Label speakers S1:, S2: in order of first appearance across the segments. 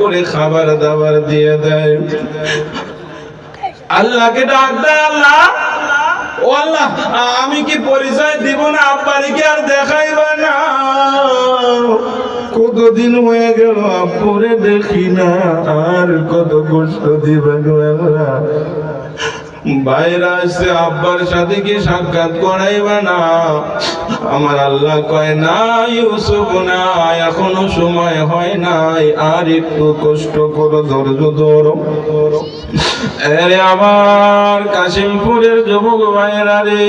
S1: করে খাবার দাবার দিয়ে দেয়। আল্লাহকে ডাক আল্লাহ, ও আল্লাহ, আমি কি পরিচয় দিব না? আব্বারি কি আর দেখাইবা না? কতদিন হয়ে গেল, আব্বুরে দেখি না, আর কত কষ্ট দিবে বাইরে আসছে আব্বার সাথে কি সাক্ষাৎ করাইবা না। আমার আল্লাহ কয়, না, ইউসুফ, না, এখনও সময় হয় নাই। আর একটু কষ্ট করো, ধৈর্য ধরো। আরে আমার কাশিমপুরের যুবক ভাইয়েরা রে,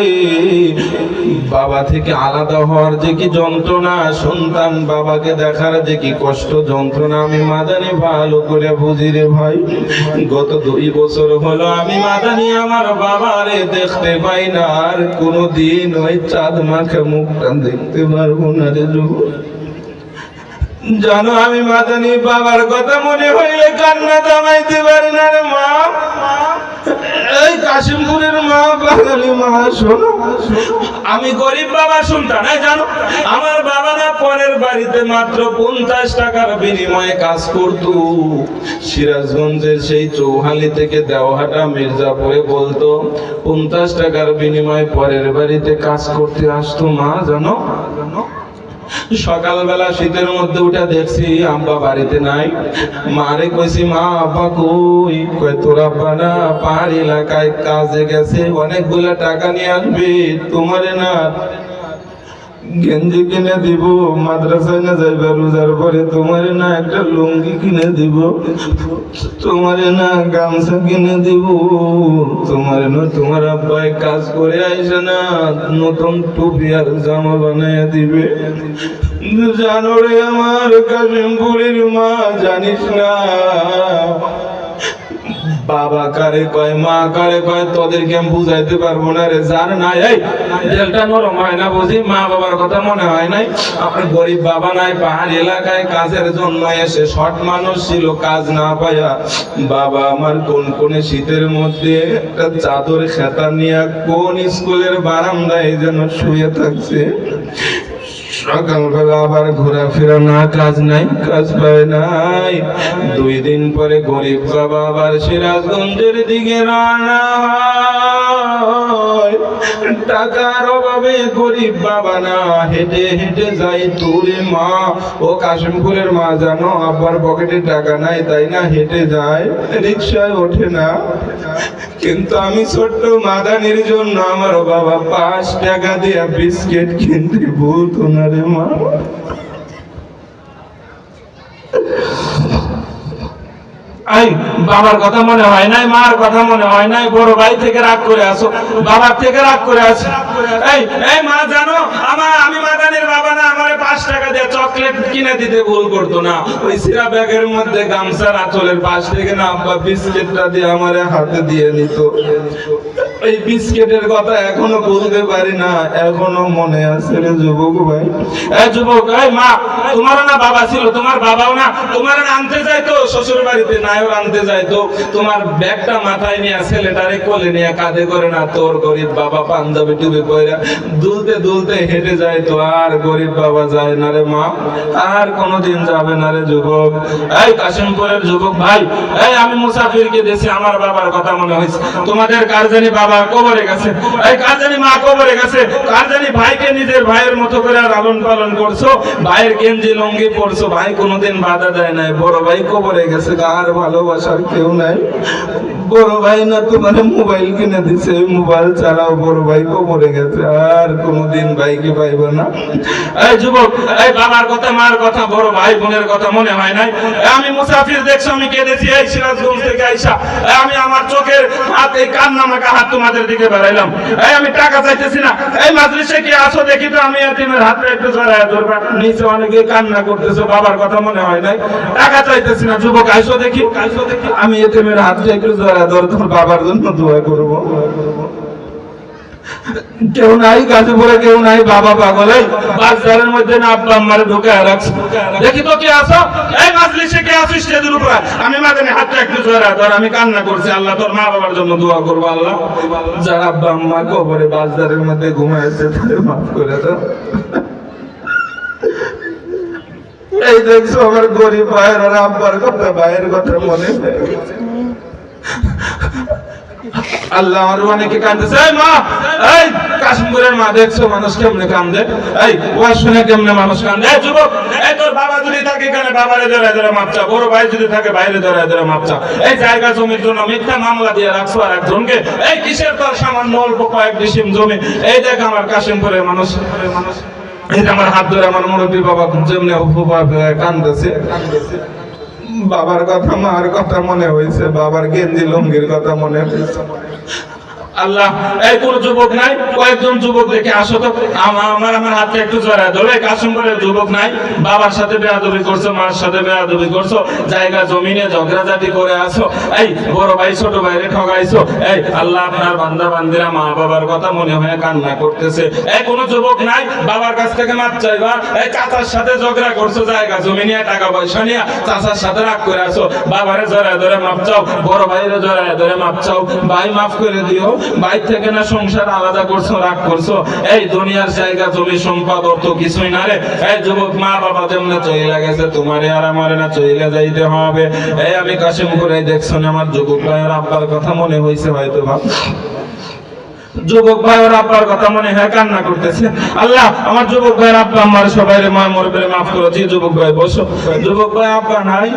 S1: বাবা থেকে আলাদা হওয়ার যে কি যন্ত্রণা, সন্তান বাবাকে দেখার যে কি কষ্ট যন্ত্রণা, আমি মাদানি ভালো করে বুঝি রে ভাই। গত দুই বছর হলো আমি মাদানি, আমার বাবারে দেখতে পাই না, আর কোনো দিন ওই চাঁদ মাখে মুখটা দেখতে পারব না রে যুবক। জানো আমি মাদানি বাবার কথা মনে হইলে কান্না থামাইতে পারি না রে মা। এই কাশিমপুরের মা, বাঙালি মা, শোনো। আমি গরিব বাবা সন্তান জানো? আমার বাবা না পরের বাড়িতে মাত্র পঞ্চাশ টাকার বিনিময়ে কাজ করত। সিরাজগঞ্জের সেই চৌহালি থেকে দেওহাটা মির্জাপুরে বলতো, পঞ্চাশ টাকার বিনিময়ে পরের বাড়িতে কাজ করতে আসতো মা জানো জানো? সকালবেলা শীতের মধ্যে উঠে দেখছি আব্বা বাড়িতে নাই। মারে কইছি, মা, আব্বা কই? কই তোর আব্বা না পাহাড় এলাকায় কাজে গেছে, অনেকগুলা টাকা নিয়ে আসবে, তোমারে না গেঞ্জি কিনে দিব, মাদ্রাসায় না যাইবা, রোজার পরে তোমারে না একটা লুঙ্গি কিনে দিব, তোমারে না গামছা কিনে দিব, তোমারে না, তোমার আব্বাই কাজ করে আইসে না, নতুন টুপি আর জামা বানাইয়া দিবে। জানো রে আমার কাশিমপুরের মা, জানিস না বাবা কারে কয়, মা কারে কয়, তোদেরকে আমি বুঝাইতে পারব না রে জান নাই, এই জেলটা নরম হয় না বুঝি? মা বাবার কথা মনে হয় নাই? আপনার গরিব বাবা নাই, পাহাড় এলাকায় কাজের জন্য এসে শর্ট মানুষ ছিল, কাজ না পায়া। বাবা আমার কোন কোন শীতের মধ্যে একটা চাদর খেতা নিয়ে কোন স্কুলের বারান্দায় যেন শুয়ে থাকছে? সকালবেলা আবার ঘোরাফেরা না, কাজ নাই, কাজ পায় নাই। দুই দিন পরে গরিব বাবা আবার সিরাজগঞ্জের দিকে রানা টাকার অভাবে গরিব বাবা না, হেঁটে হেঁটে যাই তোরে মা। ও কাশিমপুরের মা জানো, আব্বার পকেটে টাকা নাই, তাই না হেঁটে যায়, রিক্সায় ওঠে না। কিন্তু আমি ছোট্ট মাদানির জন্য আমার বাবা পাঁচ টাকা দিয়ে বিস্কিট কিনতে বলতো না রে মা। বাবার কথা মনে হয় নাই, মার কথা মনে হয় নাই, বড় ভাই থেকে রাগ করে আসো, বাবার থেকে রাগ করে আসো। এই মা জানো আমার আমি মাদানের বাবা না। পাঁচ টাকা দিয়ে চকলেট কিনে দিতে ভুল করতো না। ওই সিরা ব্যাগের মধ্যে গামছার আঁচলের পাশ থেকে না আব্বা বিস্কিটটা দিয়ে আমারে হাতে দিয়ে নিত এই বিস্কিটের কথা এখনও বলতে পারি না, এখনও মনে আছে রে যুবক ভাই। এই যুবক, এই মা তোমার না বাবা ছিল, তোমার বাবাও না। তোমার আনতে যাইতো শ্বশুর বাড়িতে নায়ক আনতে যাইতো। তোমার ব্যাগটা মাথায় নিয়ে ছেলেটারে কোলে নিয়ে কাঁধে করে না, তোর গরিব বাবা পাঞ্জাবি টুপি পরে দুলতে দুলতে হেঁটে যাইতো। আর গরিব বাবা যায় না রে মা, আর কোনোদিন যাবে না রে যুবক। এই কাশিমপুরের যুবক ভাই, এই আমি মুসাফিরকে দেশে আমার বাবার কথা মনে হয়েছে। তোমাদের কার জানি বাবা কবরে গেছে? এই কার জানি মা কবরে গেছে? কার জানি ভাইকে নিজের ভাইয়ের মতো করে লালন পালন করছ? ভাইয়ের গেঞ্জি, লঙ্গি পরছো, ভাই কোনোদিন বাধা দেয় নাই। বড় ভাই কবরে গেছে আর ভালোবাসার কেউ নাই। বড় ভাই না তোমার মোবাইল কিনে দিছে, মোবাইল চালাও বড় ভাই কবরে গেছে, আর কোনোদিন ভাইকে পাইবে না। এই যুবক এই বাবার কথা, মার কথা, বড় ভাই বোনের কথা মনে হয় নাই। আমি মুসাফির আমি কেঁদেছি, এই সিরাজগঞ্জ থেকে আইসা। আমি আমার চোখের হাত, এই হাত তোমাদের দিকে এই আমি টাকা চাইতেছি না। এই মাজলিসে কি আসো দেখি তো, আমি এতিমের হাতে একটু জড়ায় নিচে অনেকে কান্না করতেছো, বাবার কথা মনে হয় নাই। টাকা চাইতেছি না, যুবক, আইসো দেখি। আইসো দেখি আমি এতিমের হাতটা একটু জড়ায় ধর বাবার জন্য দোয়া করব। কেউ নাই গাজীপুরে কেউ নাই, বাবা মধ্যে না আব্বা রাখছে। দেখি তো কে আসো এই কে উপরে? আমি মাদানে হাতটা একটু ধর, আমি কান্না করছি, আল্লাহ তোর মা বাবার জন্য দোয়া করব, আল্লাহ। যার আব্বা আম্মা কবরে মধ্যে ঘুমাইছে মাফ করে এই দেখছ আমার গরিব ভাইয়ের আর আব্বার কথা, ভাইয়ের কথা মনে। আল্লাহ আমার অনেকে কান্দতেছে এই মা, এই কাশ্মীরের মা দেখছ মানুষ কেমনে কান্দে? এই ওয়াজ শুনে কেমনে মানুষ কান্দে? এই যুবক, এই তোর বাবা যদি থাকে এখানে, বাবারে ধরে ধরে মাপচা বড় ভাই যদি থাকে বাইরে ধরে ধরে মাপচা এই জায়গা জমির জন্য মিথ্যা মামলা দিয়ে রাখছো আর একজনকে। এই কিসের তোর সামান্য অল্প কয়েক ডিসিম জমি? এই দেখ আমার কাশিমপুরের মানুষ মানুষ যে আমার হাত ধরে আমার মুরব্বী বাবা যেমনি উপভোগ কান্দতেছে কান্দতেছে বাবার কথা মার কথা মনে হয়েছে বাবার গেঞ্জি লুঙ্গির কথা মনে হয়েছে। আল্লাহ, এই কোন যুবক নাই, কয়েকজন যুবক দেখে আসো তো। আমার আমার আমার হাতে একটু জড়ায় ধরে কাশিম করে যুবক নাই। বাবার সাথে বেয়াদবি করছ, মার সাথে বেয়াদবি করছ, জায়গা জমিনে ঝগড়াঝাটি করে আসো। এই, বড় ভাই, ছোট ভাইরে ঠগাইছো। এই, আল্লাহ আপনার বান্দা বান্দিরা মা বাবার কথা মনে হয়ে কান্না করতেছে। এই, কোন যুবক নাই, বাবার কাছ থেকে মাপ চাইবা। এই, চাচার সাথে ঝগড়া করছ, জায়গা জমি নিয়ে টাকা পয়সা নিয়ে চাচার সাথে রাগ করে আসো। বাবারে জড়ায় ধরে মাপ চাও, বড় ভাইরে জড়ায় ধরে মাপ চাও। ভাই, মাফ করে দিও। ভাই থেকে না সংসার আলাদা করছ, রাগ করছ? এই দুনিয়ার জায়গা, জমি, সম্পদ, অর্থ কিছুই না রে। এই যুবক মা বাবা যেমন চলে গেছে, তোমারে আর আমারে না চলে যাইতে হবে। এই আমি কাশিমপুরে দেখছ না আমার যুবক ভাইয়ের আব্বার কথা মনে হয়েছে হয়তো ভাব যুবক ভাই ওর আব্বার কথা মনে হয় কান্না করতেছে। আল্লাহ, আমার যুবক ভাইয়ের আব্বা, আমার সবাই মা মরবে মাফ করেছি যুবক ভাই, বসো। যুবক ভাই, আব্বা নাই।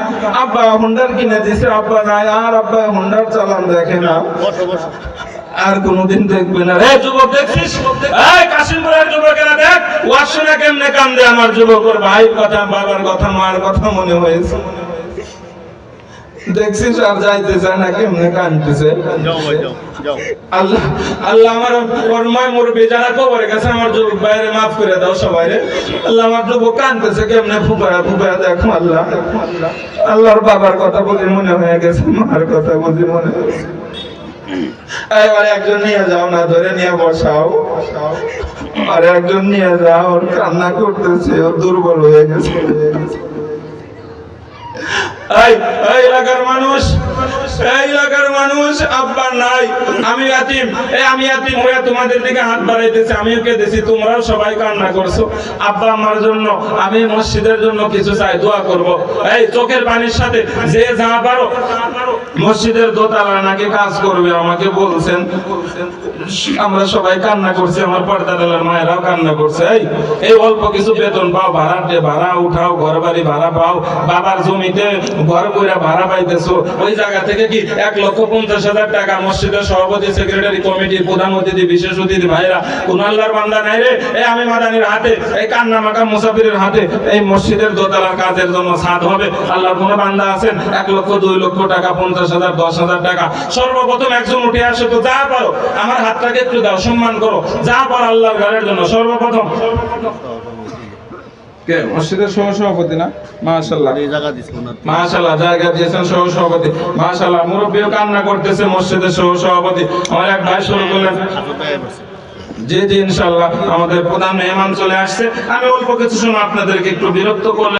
S1: আব্বা হুন্ডার কিনে দিছে, আব্বা নাই। আর আব্বা হুন্ডার চালান দেখে না। আর কোনোদিন দেখবে না। রে যুবক দেখছিস? এই কাশিমপুরের যুবকেরা দেখ ওয়াজ শুনে কেমনে কান্দে আমার যুবকের ভাইয়ের কথা বাবার কথা মার কথা মনে হয়েছে। দেখছিস আর যাইতে চায় না কেমনে কান্দতেছে আল্লাহ আল্লাহ আমার কর্মায় মুরব্বী যারা কবরে গেছে আমার যুবক বাইরে মাফ করে দাও সবাই আল্লাহ আমার যুবক কানতেছে কেমনে ফুপায়া ফুপায়া দেখো আল্লাহ। আল্লাহর বাবার কথা বুঝি মনে হয়ে গেছে মার কথা বুঝি মনে হয়েছে। এবার একজন নিয়ে যাও না, ধরে নিয়ে বসাও। আর একজন নিয়ে যাও, ওর কান্না করতেছে, ও দুর্বল হয়ে গেছে। এই এলাকার মানুষ এলাকার মানুষ আব্বা নাই, আমি ইয়াতিম। এই আমি হয়ে তোমাদের দিকে হাত তোমরাও সবাই কান্না করছ। আব্বা আমার জন্য, আমি মসজিদের জন্য কিছু চাই, দোয়া করব। এই চোখের পানির সাথে যে যা পারো, মসজিদের দোতলা নাকি কাজ করবে, আমাকে বলছেন। আমরা সবাই কান্না করছি, আমার পর্দাদালার মায়েরাও কান্না করছে। এই এই অল্প কিছু বেতন পাও ভাড়াটে ভাড়া উঠাও ঘর বাড়ি ভাড়া পাও, বাবার জমিতে ঘর কইরা ভাড়া পাইতেছো, ওই জায়গা থেকে কি এক লক্ষ পঞ্চাশ হাজার টাকা মসজিদের সভাপতি সেক্রেটারি কমিটি প্রধান অতিথি, বিশেষ অতিথি ভাইরা কোন আল্লাহর বান্দা নাই রে? এই আমি মাদানির হাতে এই কান্না মাকা মুসাফিরের হাতে, এই মসজিদের দোতলার কাজের জন্য সাদ হবে। আল্লাহর কোন বান্দা আছেন? এক লক্ষ, দুই লক্ষ টাকা, পঞ্চাশ হাজার, দশ হাজার টাকা। সর্বপ্রথম একজন উঠে আসে তো যা পারো, আমার হাতটাকে একটু দাও, সম্মান করো। যা পারো আল্লাহর ঘরের জন্য, সর্বপ্রথম। কে? মসজিদের সহ সভাপতি না
S2: এই
S1: জায়গা দিয়েছেন সহ সভাপতি মাশাল্লাহ মুরব্বীও কান্না করতেছে মসজিদের সহ সভাপতি আমার এক ভাই শুরু করলেন।
S2: হাজার টাকা
S1: জি জি ইনশাল্লাহ আমাদের প্রধান মেহমান চলে আসছে। আমি অল্প কিছু সময় আপনাদেরকে একটু বিরক্ত করলে